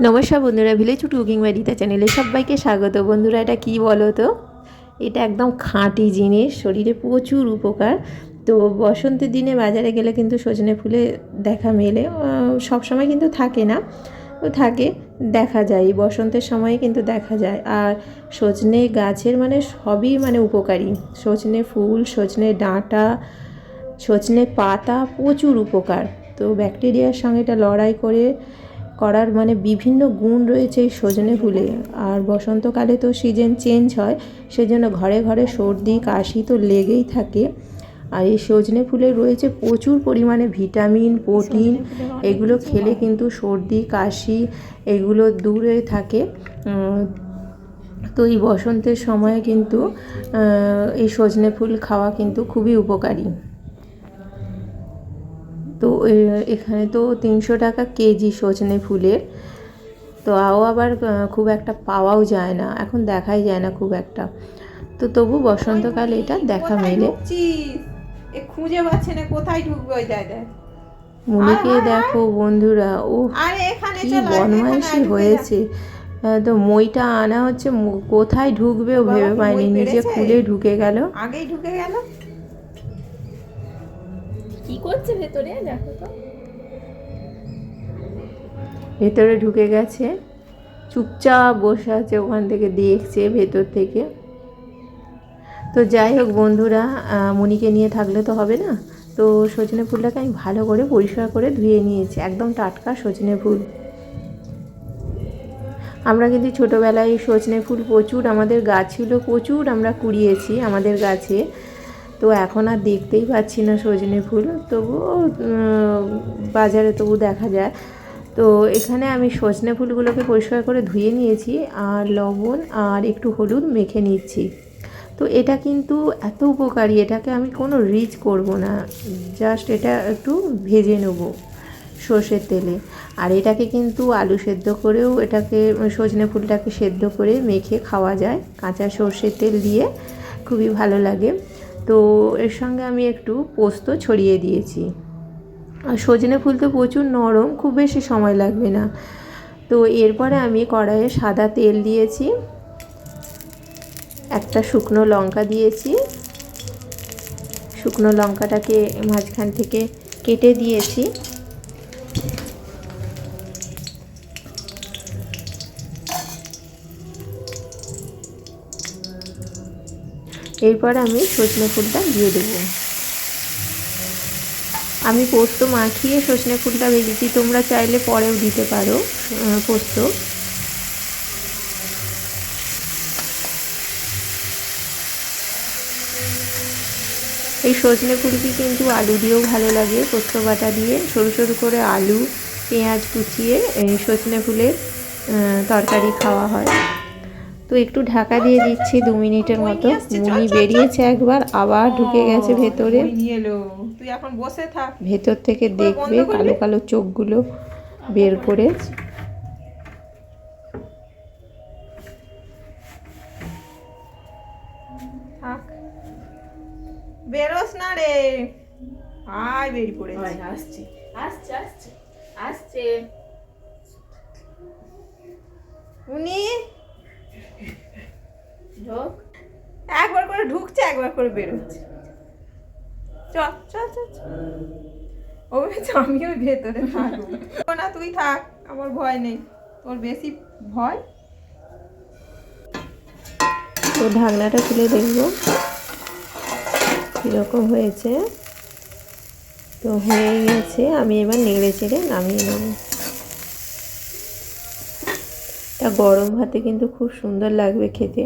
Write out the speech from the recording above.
নমস্কার বন্ধুরা village cooking বাড়িতে চ্যানেলে সবাইকে স্বাগত। বন্ধুরা, এটা কি বলো তো? এটা একদম খাঁটি জিনিস, শরীরে প্রচুর উপকার। তো বসন্তের দিনে বাজারে গেলে কিন্তু সজনে ফুলে দেখা মেলে। সব সময় কিন্তু থাকে না। ও থাকে, দেখা যায়। বসন্তের সময়ে কিন্তু দেখা যায়। আর সজনে গাছের মানে সবই মানে উপকারী। সজনে ফুল, সজনে ডাঁটা, সজনে পাতা প্রচুর উপকার। তো ব্যাকটেরিয়ার সঙ্গে এটা লড়াই করে করার মানে বিভিন্ন গুণ রয়েছে এই সজনে ফুলে। আর বসন্তকালে তো সিজন চেঞ্জ হয় সেজন্য ঘরে ঘরে সর্দি কাশি তো লেগেই থাকে। আর এই সজনে ফুলে রয়েছে প্রচুর পরিমাণে ভিটামিন প্রোটিন এগুলো খেলে কিন্তু সর্দি কাশি এগুলো দূরে থাকে। তো এই বসন্তের সময়ে কিন্তু এই সজনে ফুল খাওয়া কিন্তু খুবই উপকারী। এখানে তো তিনশো টাকা কেজি সজনে ফুলের। তো আও আবার খুব একটা পাওয়াও যায় না। এখন দেখাই যায় না খুব একটা। তো তবু বসন্তকালে এটা দেখা মেলে। খুঁজে পাচ্ছে না কোথায় ঢুকবে ওই জায়গায় মনিকে দেখো বন্ধুরা ও কি বনমাইশি হয়েছে। তো মইটা আনা হচ্ছে কোথায় ঢুকবে ও ভেবে পায়নি নিজে খুলে ঢুকে গেল। আগেই ঢুকে গেল? কি করছে ভেতরে? দেখো তো। ভেতরে ঢুকে গেছে। চুপচাপ বসে আছে ওখান থেকে, দেখছে ভেতর থেকে। তো যাই হোক বন্ধুরা মনিকে নিয়ে থাকলে তো হবে না। তো সজনে ফুলটাকে আমি ভালো করে পরিষ্কার করে ধুয়ে নিয়েছি, একদম টাটকা সজনে ফুল। আমরা কিন্তু ছোটোবেলায় সজনে ফুল প্রচুর, আমাদের গাছ ছিল প্রচুর, আমরা কুড়িয়েছি আমাদের গাছে। তো এখন আর দেখতেই পাচ্ছি না সজনে ফুল তবুও বাজারে তবু দেখা যায়। তো এখানে আমি সজনে ফুলগুলোকে পরিষ্কার করে ধুয়ে নিয়েছি, আর লবণ আর একটু হলুদ মেখে নিচ্ছি। তো এটা কিন্তু এত উপকারী, এটাকে আমি কোনো রিচ করব না, জাস্ট এটা একটু ভেজে নেব সর্ষের তেলে। আর এটাকে কিন্তু আলু সেদ্ধ করেও এটাকে, সজনে ফুলটাকে সেদ্ধ করে মেখে খাওয়া যায়, কাঁচা সর্ষের তেল দিয়ে, খুবই ভালো লাগে। তো এর সঙ্গে আমি একটু পোস্ত ছড়িয়ে দিয়েছি। আর সজনে ফুল তো প্রচুর নরম, খুব বেশি সময় লাগবে না। তো এরপরে আমি কড়াইয়ে সাদা তেল দিয়েছি, একটা শুকনো লঙ্কা দিয়েছি। শুকনো লঙ্কাটাকে মাঝখান থেকে কেটে দিয়েছি। এরপর আমি সজনে ফুলটা দিয়ে দেবো। আমি পোস্ত মাখিয়ে সজনে ফুলটা ভেজেছি। তোমরা চাইলে পরেও দিতে পারো পোস্ত। এই সজনে ফুলকি কিন্তু আলু দিয়েও ভালো লাগে। পোস্ত বাটা দিয়ে সরু সরু করে আলু, পেঁয়াজ কুচিয়ে এই সজনে ফুলের তরকারি খাওয়া হয়। তো একটু ঢাকা দিয়ে দিচ্ছি দু মিনিটের মতো। মুনি বেরিয়েছে একবার আবার ঢুকে গেছে ভেতরে। তুই এখন বসে থাক। ভেতর থেকে দেখবে কালো কালো চোখগুলো বের করে। বেরোস না রে। আয় বেরি পড়ে আসছে আসছে আসছে আসছে। উনি ঢোক। একবার করে ঢুকছে, একবার করে বেরোচ্ছে। চল চল চল ও ভেবেছে আমি ভেতরে থাকব। না, তুই থাক, আমার ভয় নেই। তোর বেশি ভয়? তো ঢাকনাটা খুলে দেখব। কীরকম হয়েছে। তো হয়ে গেছে, আমি এবার নেড়ে চেড়ে নামিয়ে নেব। তা গরম ভাতে কিন্তু খুব সুন্দর লাগবে খেতে।